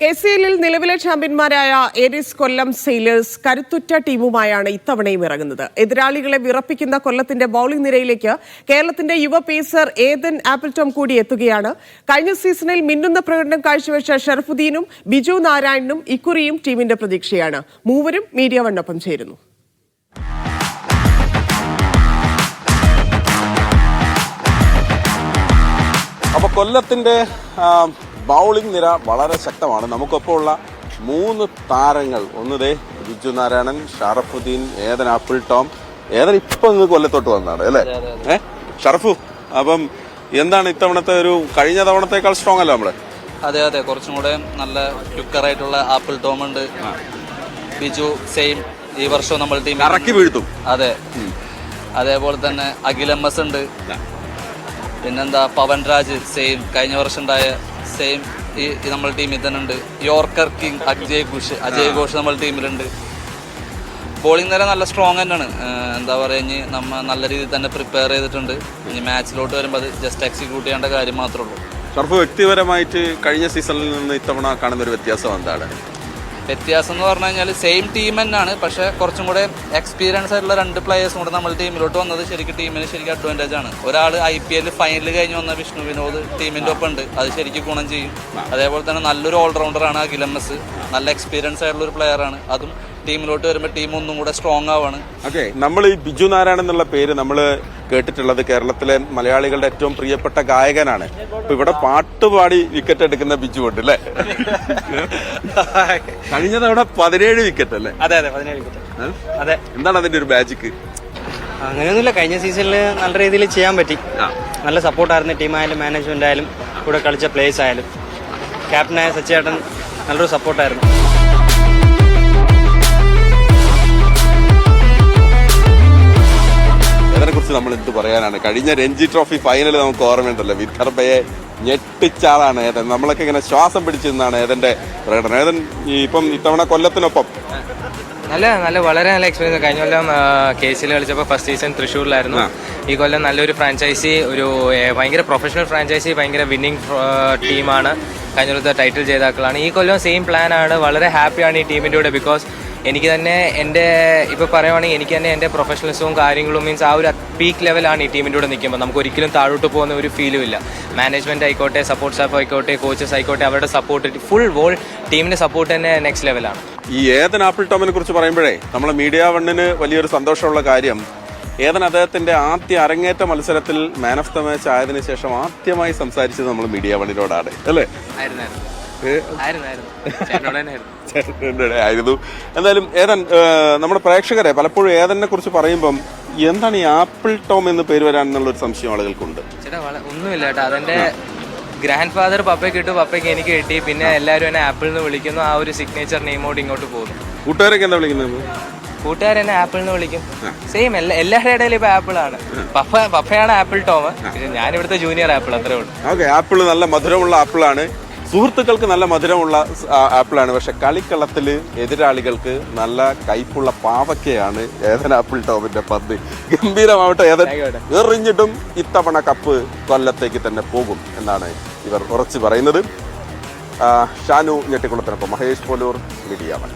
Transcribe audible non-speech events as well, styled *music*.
K C എല്ലിൽ നിലവിലെ ചാമ്പ്യന്മാരായ ഏരിസ് കൊല്ലം സെയിലേഴ്സ് കരുത്തുറ്റ ടീമുമായാണ് ഇത്തവണയും ഇറങ്ങുന്നത്. എതിരാളികളെ വിറപ്പിക്കുന്ന കൊല്ലത്തിന്റെ ബൌളിംഗ് നിരയിലേക്ക് കേരളത്തിന്റെ യുവ പേസർ ഏതൻ ആപ്പിൾടോം കൂടി എത്തുകയാണ്. കഴിഞ്ഞ സീസണിൽ മിന്നുന്ന പ്രകടനം കാഴ്ചവെച്ച ഷർഫുദ്ദീനും ബിജു നാരായണനും ഇക്കുറിയും ടീമിന്റെ പ്രതീക്ഷയാണ്. മൂവരും മീഡിയ വണ്ണൊപ്പം ചേരുന്നു. കൊല്ലത്തിന്റെ ബൗളിംഗ് നിര വളരെ ശക്തമാണ്. നമുക്കൊപ്പം ഉള്ള മൂന്ന് താരങ്ങൾ. ഒന്ന് ദേ Biju Narayanan Sharafudheen Eden Apple Tom. Eden ഇപ്പൊ ഇങ്ങ് കൊല്ലത്തോട്ട് വന്നതാണ് അല്ലേ? ഏ? ഷറഫു അപ്പം എന്താണ് ഇത്തവണത്തെ ഒരു കഴിഞ്ഞ തവണത്തേക്കാൾ സ്ട്രോങ് അല്ല നമ്മൾ? അതെ അതെ. കുറച്ചും കൂടെ നല്ല ക്യുക്കറായിട്ടുള്ള ആപ്പിൾ ടോം ഉണ്ട്. ബിജു സെയിം ഈ വർഷം നമ്മൾ ടീം ഇറക്കി വീഴ്ത്തും. അതെ. അതേപോലെ തന്നെ അഖിൽ എം എസ് ഉണ്ട്. പിന്നെന്താ പവൻ രാജ് സെയിം. കഴിഞ്ഞ വർഷം ഉണ്ടായ സെയിം ഈ നമ്മുടെ ടീമിൽ തന്നെ ഉണ്ട്. യോർക്കർ കിങ് അജയ് ഘോഷ് അജയ് ഘോഷ് നമ്മുടെ ടീമിലുണ്ട്. ബോളിംഗ് നില നല്ല സ്ട്രോങ് തന്നെയാണ്. എന്താ പറയുക ഇനി നമ്മൾ നല്ല രീതിയിൽ തന്നെ പ്രിപ്പയർ ചെയ്തിട്ടുണ്ട്. ഇനി മാച്ചിലോട്ട് വരുമ്പോൾ അത് ജസ്റ്റ് എക്സിക്യൂട്ട് ചെയ്യേണ്ട കാര്യം മാത്രമേ ഉള്ളൂ. ഷറഫ് വ്യക്തിപരമായിട്ട് കഴിഞ്ഞ സീസണിൽ നിന്ന് ഇത്തവണ കാണുന്ന ഒരു വ്യത്യാസം എന്താണ്? വ്യത്യാസം എന്ന് പറഞ്ഞു കഴിഞ്ഞാൽ സെയിം ടീം തന്നെയാണ്. പക്ഷെ കുറച്ചും കൂടെ എക്സ്പീരിയൻസ് ആയിട്ടുള്ള രണ്ട് പ്ലേയേഴ്സും കൂടെ നമ്മൾ ടീമിലോട്ട് വന്നത് ശരിക്കും ടീമിന് ശരിക്കും അഡ്വാന്റേജ് ആണ്. ഒരാൾ ഐ പി എല്ലിൽ ഫൈനൽ കഴിഞ്ഞ് വന്ന വിഷ്ണു വിനോദ് ടീമിന്റെ ഒപ്പം ഉണ്ട്. അത് ശരിക്കും ഗുണം ചെയ്യും. അതേപോലെ തന്നെ നല്ലൊരു ഓൾറൗണ്ടറാണ് എസ് നല്ല എക്സ്പീരിയൻസ് ആയിട്ടുള്ള ഒരു പ്ലെയറാണ് അതും ടീമിലോട്ട് വരുമ്പോൾ ടീം ഒന്നും കൂടെ സ്ട്രോങ് ആവാണ്. ഓക്കെ നമ്മൾ ഈ ബിജു നാരായണ എന്നുള്ള പേര് നമ്മൾ കേട്ടിട്ടുള്ളത് കേരളത്തിലെ മലയാളികളുടെ ഏറ്റവും പ്രിയപ്പെട്ട ഗായകനാണ്. അപ്പൊ ഇവിടെ പാട്ട് പാടി വിക്കറ്റ് എടുക്കുന്ന ബിജു ഉണ്ട് അല്ലേ? കഴിഞ്ഞ തവണ പതിനേഴ് വിക്കറ്റ് അല്ലേ? അതെ അതെ പതിനേഴ് വിക്കറ്റ് അതെ. എന്താണ് അതിന്റെ ഒരു മാജിക് അങ്ങനെയൊന്നുമില്ല കഴിഞ്ഞ സീസണിൽ നല്ല രീതിയിൽ ചെയ്യാൻ പറ്റി. നല്ല സപ്പോർട്ടായിരുന്നു ടീമായാലും മാനേജ്മെന്റ് ആയാലും കൂടെ കളിച്ച പ്ലേയേഴ്സ് ആയാലും. ക്യാപ്റ്റനായ സച്ചേട്ടൻ നല്ലൊരു സപ്പോർട്ടായിരുന്നു നമ്മൾ എന്ത് പറയാനാണ്. കഴിഞ്ഞ രഞ്ജി ട്രോഫി ഫൈനൽ നമുക്ക് ഓർമ്മയുണ്ടല്ലോ. വിദർഭയെ ഞെട്ടിച്ചാളാണ് ഏതൻ. നമ്മളൊക്കെ ഇങ്ങനെ ശ്വാസം പിടിച്ചു നിന്നാണ് ഏതന്റെ പ്രകടനം. ഏതൻ ഇപ്പം ഇത്തവണ കൊല്ലത്തിനൊപ്പം? നല്ല നല്ല വളരെ നല്ല എക്സ്പീരിയൻസ് കഴിഞ്ഞ കൊല്ലം കെ സിയിൽ കളിച്ചപ്പോൾ ഫസ്റ്റ് സീസൺ തൃശ്ശൂരിലായിരുന്നു. ഈ കൊല്ലം നല്ലൊരു ഫ്രാഞ്ചൈസി ഒരു ഭയങ്കര പ്രൊഫഷണൽ ഫ്രാഞ്ചൈസി ഭയങ്കര വിന്നിംഗ് ടീമാണ് കഴിഞ്ഞ കൊല്ലത്തെ ടൈറ്റിൽ ജേതാക്കളാണ്. ഈ കൊല്ലം സെയിം പ്ലാനാണ് വളരെ ഹാപ്പിയാണ് ഈ ടീമിന്റെ കൂടെ ബിക്കോസ് എനിക്ക് തന്നെ എന്റെ ഇപ്പോൾ പറയുവാണെങ്കിൽ എനിക്ക് തന്നെ എന്റെ പ്രൊഫഷണലിസവും കാര്യങ്ങളും മീൻസ് ആ ഒരു പീക്ക് ലെവലാണ് ഈ ടീമിന്റെ കൂടെ നിൽക്കുമ്പോൾ നമുക്ക് ഒരിക്കലും താഴോട്ട് പോകുന്ന ഒരു ഫീലും ഇല്ല. മാനേജ്മെന്റ് ആയിക്കോട്ടെ സപ്പോർട്ട് സ്റ്റാഫ് ആയിക്കോട്ടെ കോച്ചസ് ആയിക്കോട്ടെ അവരുടെ സപ്പോർട്ട് ഫുൾ വോൾ ടീമിന്റെ സപ്പോർട്ട് തന്നെ നെക്സ്റ്റ് ലെവലാണ് ഈ ഏതൻ ആപ്പിൾ ടോമിനെ കുറിച്ച് പറയുമ്പോഴേ നമ്മളെ മീഡിയ വണ്ണിന് വലിയൊരു സന്തോഷമുള്ള കാര്യം ഏതൻ അദ്ദേഹത്തിന്റെ ആദ്യ അരങ്ങേറ്റ മത്സരത്തിൽ മാൻ ഓഫ് ദ മാച്ച് ആയതിനു ശേഷം ആദ്യമായി സംസാരിച്ചത് നമ്മൾ മീഡിയ വണ്ണിനോടാണ് അല്ലേ? ആയിരുന്നു. *laughs* ആയിരുന്നു എന്തായാലും ഏതൻ നമ്മുടെ പ്രേക്ഷകരെ പലപ്പോഴും ഏതനെ കുറിച്ച് പറയുമ്പം എന്താണ് ഈ ആപ്പിൾ ടോം എന്ന് പേര് വരാൻ എന്നുള്ള ഒരു സംശയം ആളുകൾക്കുണ്ട്. ഒന്നുമില്ല കേട്ടോ. അതെന്റെ ഗ്രാൻഡ് ഫാദർ പപ്പയ്ക്ക് കിട്ടും പപ്പയ്ക്ക് എനിക്ക് കിട്ടി. പിന്നെ എല്ലാവരും എന്നെ ആപ്പിൾ എന്ന് വിളിക്കുന്നു. ആ ഒരു സിഗ്നേച്ചർ നെയിമോട് ഇങ്ങോട്ട് പോകുന്നു. കൂട്ടുകാരൊക്കെ എന്താ വിളിക്കുന്നത്? കൂട്ടുകാർ എന്നെ ആപ്പിൾ എന്ന് വിളിക്കും. സെയിം എല്ലാ എല്ലാവരുടെ ഇടയിൽ ഇപ്പൊ ആപ്പിൾ ആണ്. പപ്പ പപ്പയാണ് ആപ്പിൾ ടോം. പിന്നെ ഞാൻ ഇവിടുത്തെ ജൂനിയർ ആപ്പിൾ അത്രേ ഉള്ളൂ. ഓക്കെ ആപ്പിൾ നല്ല മധുരമുള്ള ആപ്പിളാണ്. സുഹൃത്തുക്കൾക്ക് നല്ല മധുരമുള്ള ആപ്പിളാണ്. പക്ഷെ കളിക്കളത്തിൽ എതിരാളികൾക്ക് നല്ല കയ്പുള്ള പാവക്കയാണ് ഏതൻ ആപ്പിൾ ടോമിന്റെ പന്ത് ഗംഭീരമാവട്ടെ ഏതൻ. എറിഞ്ഞിട്ടും ഇത്തവണ കപ്പ് കൊല്ലത്തേക്ക് തന്നെ പോകും എന്നാണ് ഇവർ ഉറച്ചു പറയുന്നത്. ഷാനു ഞെട്ടിക്കുളത്തിനൊപ്പം മഹേഷ് പോലൂർ മീഡിയ വൺ.